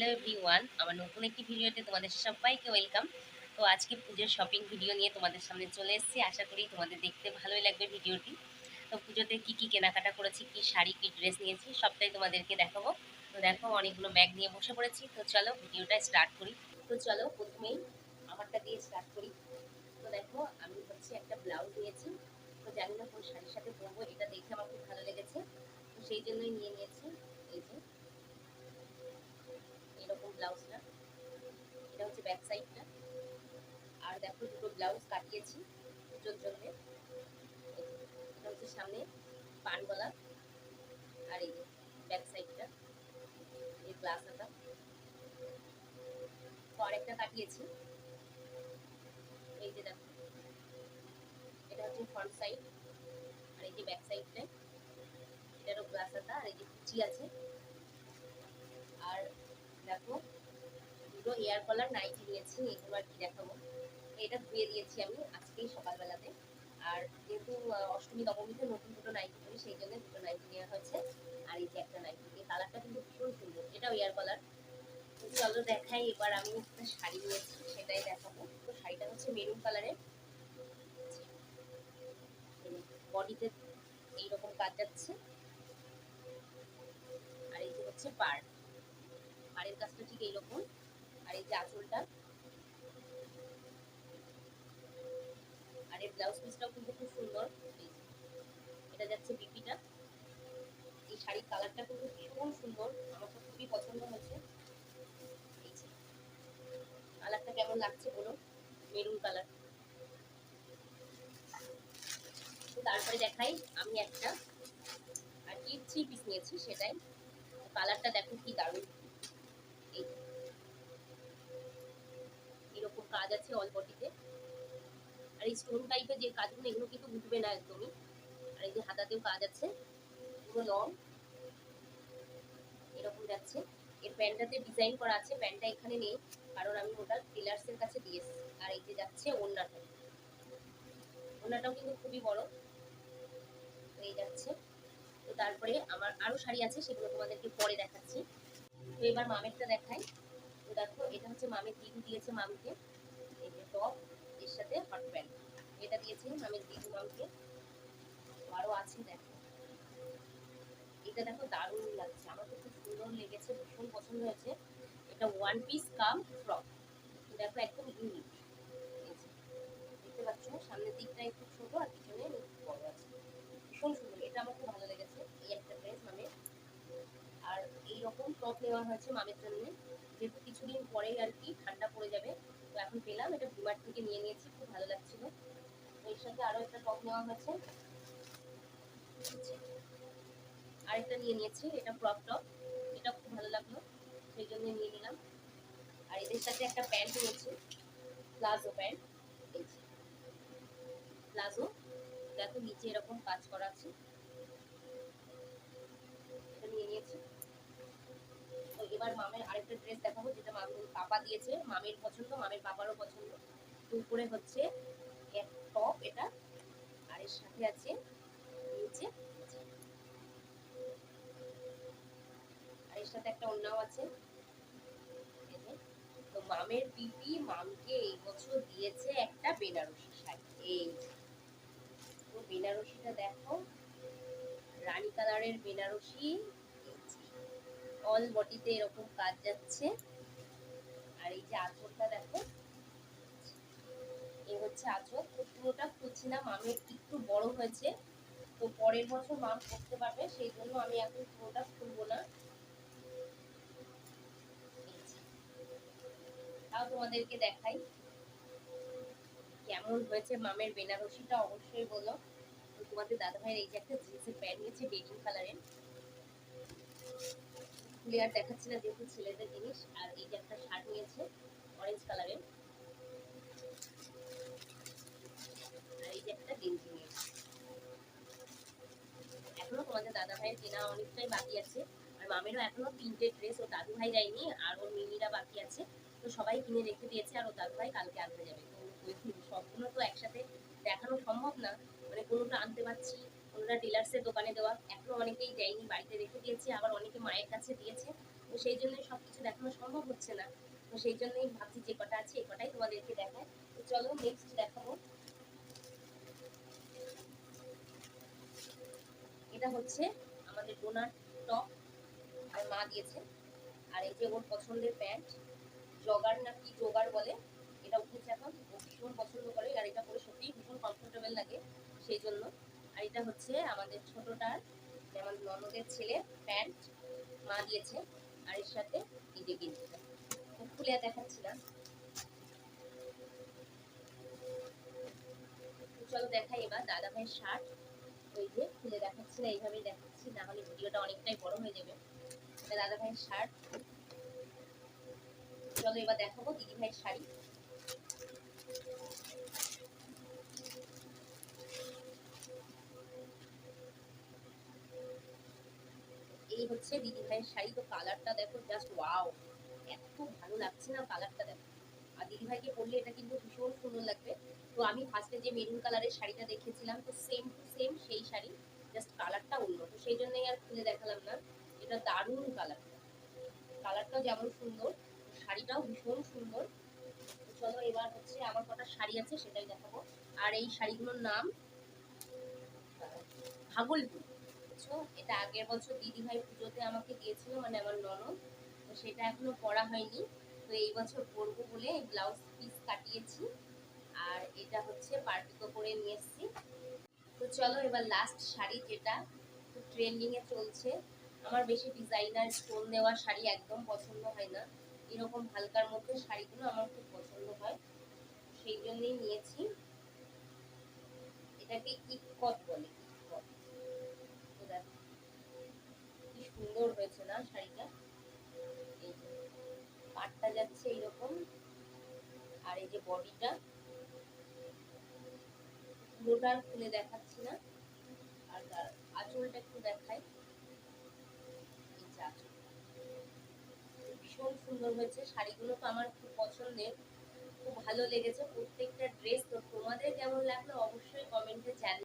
Hello everyone, আমার নতুন একটি ভিডিওতে তোমাদের সবাইকে ওয়েলকাম। তো আজকে পুজোর শপিং ভিডিও নিয়ে তোমাদের সামনে চলে এসেছি। আশা করি তোমাদের দেখতে ভালোই লাগবে ভিডিওটি। তো পুজোতে কি কি কেনাকাটা করেছি, কি শাড়ি, কি ড্রেস নিয়েছি, সবটাই তোমাদেরকে দেখাবো। তো দেখো, অনেকগুলো ব্যাগ নিয়ে বসে পড়েছি। তো চলো ভিডিওটা স্টার্ট করি। তো চলো প্রথমেই আমারটা দিয়ে স্টার্ট করি। তো দেখো, আমি হচ্ছে একটা ব্লাউজ নিয়েছি। তো জানি না কোন শাড়ির সাথে পরবো, এটা দেখে আমার খুব ভালো লেগেছে। তো সেই জন্যই নিয়ে নিয়েছি এই যে এরকম ব্লাউজটা এটা হচ্ছে ব্যাক সাইডটা দেখো দুটো ব্লাউজ কাটিয়েছি পুজোর জন্য। এটা হচ্ছে সামনে পান গলা আর এই ব্যাক সাইডটা এই গ্লাস আটা তো আরেকটা কাটিয়েছি। এই যে দেখো, এটা হচ্ছে ফ্রন্ট সাইড আর এই যে ব্যাক সাইডটা এটারও গ্লাস আটা আর এই যে কুচি আছে। আর দেখো, দুটো এয়ার কলার নাইটি নিয়েছি, এগুলো আর কি দেখাবো। এটা ধুয়ে দিয়েছি আমি আজকেই সকালবেলাতে। আর যেহেতু অষ্টমী, নবমীতে নতুন দুটো নাইটি করি সেই জন্য দুটো নাইটি নেওয়া হয়েছে। আর এই যে একটা নাইটি এই কালারটা কিন্তু ভীষণ সুন্দর, এটাও এয়ার কলার চলো দেখাই, এবার আমি একটা শাড়ি নিয়েছি, সেটাই দেখাবো। তো শাড়িটা হচ্ছে মেরুন কালারের বডিতে এইরকম কাজ যাচ্ছে। আর এই যে হচ্ছে পাড়। পাড়ের কাজটা ঠিক এইরকম। আর এই যে আঁচলটা আর এই ব্লাউজ পিসটাও কিন্তু খুব সুন্দর। এটা যাচ্ছে বিপিটা। এই শাড়ির কালারটা কিন্তু ভীষণ সুন্দর। আমার তো খুবই পছন্দ হয়েছে। কালারটা কেমন লাগছে বলো মেরুন কালার। তারপরে দেখাই আমি একটা আর কি থ্রি পিস নিয়েছি সেটাই। কালারটা দেখো কি দারুণ। এরকম কাজ আছে অল বডিতে স্টোন টাইপের যে কাজগুলো, এগুলো কিন্তু উঠবে না একদমই। আর এই যে হাতাতেও কাজ আছে। পুরো লং এরকম যাচ্ছে। এর প্যান্টটাতে ডিজাইন করা আছে। প্যান্টটা এখানে নেই। কারণ আমি ওটা টেলার্সের কাছে দিয়ে এসেছি। আর এই যে যাচ্ছে ওড়নাটা। ওড়নাটাও কিন্তু খুবই বড়। এই যাচ্ছে। তো তারপরে আমার আরও শাড়ি আছে, সেগুলো তোমাদেরকে পরে দেখাচ্ছি। তো এবার মামেরটা দেখাই। তো দেখো, এটা হচ্ছে মামের দিদু দিয়েছে মামকে। এই যে টপ এর সাথে হট প্যান্ট এটা দিয়েছে আমি দিদু মামকে তো আরও আছে দেখো। এটা দেখো দারুণ লাগছে। আমার খুব সুন্দর লেগেছে, ভীষণ পছন্দ হয়েছে। এটা ওয়ান পিস কাম ফ্রক দেখো একদম ইউনিক সামনের দিকটা একটু ছোট আর পিছনে বড় আছে। ভীষণ সুন্দর। এটা আমার খুব ভালো লেগেছে, এই একটা ড্রেস মামের আর এই রকম টপ নেওয়া হয়েছে মামের জন্য। যেহেতু কিছুদিন পরেই আর কি ঠান্ডা পড়ে যাবে, তো এখন পেলাম। এটা ভিমার থেকে নিয়ে নিয়েছি, খুব ভালো লাগছিল। আরেকটা নিয়ে নিয়েছি, এটা ক্রপ টপ এটা খুব ভালো লাগল, সেই জন্য নিয়ে নিলাম। আর এদের সাথে একটা প্যান্ট নিয়েছি প্লাজো প্যান্ট প্লাজো দেখো নিচে এরকম কাজ করা আছে। নিয়ে নিয়েছি। এবার মামের আরেকটা ড্রেস দেখাবো, যেটা মামের পাপা দিয়েছে। মামের পছন্দ, মামের পাপারও পছন্দ। উপরে হচ্ছে টপ এটা আর এর সাথে আছে, নিচে আর এর সাথে একটা অন্যও আছে। তো মামের পিপি মামকে এই বছর দিয়েছে একটা বেনারসি শাড়ি এই তো বেনারসিটা দেখো, রানী কালারের বেনারসি অল বডিতে এরকম কাজ যাচ্ছে আর এই যে আঁচলটা দেখো হচ্ছে আঁচল তো পুরোটা খুলছি না মামের একটু বড় হয়েছে। তো পরের বছর মাম করতে পারবে, সেই জন্য আমি এখন পুরোটা খুলবো না। তাও তোমাদেরকে দেখাই কেমন হয়েছে মামের বেনারসিটা, অবশ্যই বলো। তোমাদের দাদা ভাইয়ের এই যে একটা জিন্সের প্যান্ট নিয়েছে বেডিং কালারের। খুলে আর দেখাচ্ছি না, যেহেতু ছেলেদের জিনিস, আর এই যে একটা শার্ট নিয়েছে অরেঞ্জ কালারের আর এই যে মানে কোনোটা আনতে পারছি, কোনোটা ডিলার্সের দোকানে দেওয়া। এখনও অনেকেই দেয়নি, বাড়িতে রেখে দিয়েছে, আবার অনেকে মায়ের কাছে দিয়েছে। তো সেই জন্যই সব কিছু দেখানো সম্ভব হচ্ছে না। তো সেই জন্যই ভাবছি যে কটা আছে এই কটাই তোমাদেরকে দেখায়। তো চলো নেক্সট দেখাবো। এটা হচ্ছে আমাদের ডোনার টপ আর মা দিয়েছে। আর এই যে ওর পছন্দের প্যান্ট, জগার না কি জোগার বলে, এটা উঠেছে এখন। ভীষণ পছন্দ করে আর এটা পরে সত্যিই ভীষণ কমফোর্টেবল লাগে সেই জন্য। আর এটা হচ্ছে আমাদের ছোটটার, যেমন ননদের ছেলে, প্যান্ট মা দিয়েছে। আর এর সাথে এই যে গেঞ্জিটা খুলে আর দেখাচ্ছি না। চলো দেখাই এবার দাদা ভাইয়ের শার্ট। খুলে দেখাচ্ছি না, এইভাবেই দেখাচ্ছি, না হলে ভিডিওটা অনেকটাই বড় হয়ে যাবে। দাদা ভাইয়ের শার্ট। চলো এবার দেখাবো দিদি ভাইয়ের শাড়ি। এই হচ্ছে দিদি ভাইয়ের শাড়ি। তো কালারটা দেখো জাস্ট ওয়াও এত ভালো লাগছে না কালারটা দেখো আর দিদি ভাইকে পরলে এটা কিন্তু ভীষণ সুন্দর লাগবে। তো আমি ফার্স্টে যে মেরুন কালারের শাড়িটা দেখেছিলাম, তো সেম টু সেম সেই শাড়ি জাস্ট কালারটা অন্য। তো সেই জন্যই আর খুলে দেখালাম না। এটা দারুণ কালার কালারটাও যেমন সুন্দর, শাড়িটাও ভীষণ সুন্দর। চলো এবার হচ্ছে আমার কটা শাড়ি আছে সেটাই দেখাবো। আর এই শাড়িগুলোর নাম, ভাগলপুর। বুঝছ? এটা আগের বছর দিদিভাই পুজোতে আমাকে দিয়েছিল মানে আমার ননদ। তো সেটা এখনও পরা হয়নি। তো এই বছর পরবো বলে ব্লাউজ পিস কাটিয়েছি। আর এটা হচ্ছে পার্টিকো করে নিয়ে এসেছি। তো চলো এবার লাস্ট শাড়ি যেটা খুব ট্রেন্ডিং এ চলছে। আমার বেশি ডিজাইনার স্টোন দেওয়া শাড়ি একদম পছন্দ হয় না। এরকম হালকার মধ্যে শাড়িগুলো আমার খুব পছন্দ হয়। সেই জন্যই নিয়েছি। এটাকে ইকট বলে, ইকট। তো দেখো, কি সুন্দর হয়েছে না শাড়িটা। এই পাটটা যাচ্ছে এইরকম আর এই যে বডিটা পুরোটা খুলে দেখাচ্ছি না। আর আঁচলটা একটু দেখাই। ভীষণ সুন্দর হয়েছে। শাড়িগুলো তো আমার খুব পছন্দের। খুব ভালো লেগেছে। প্রত্যেকটা ড্রেস তো তোমাদের কেমন লাগল অবশ্যই কমেন্টে জানিও।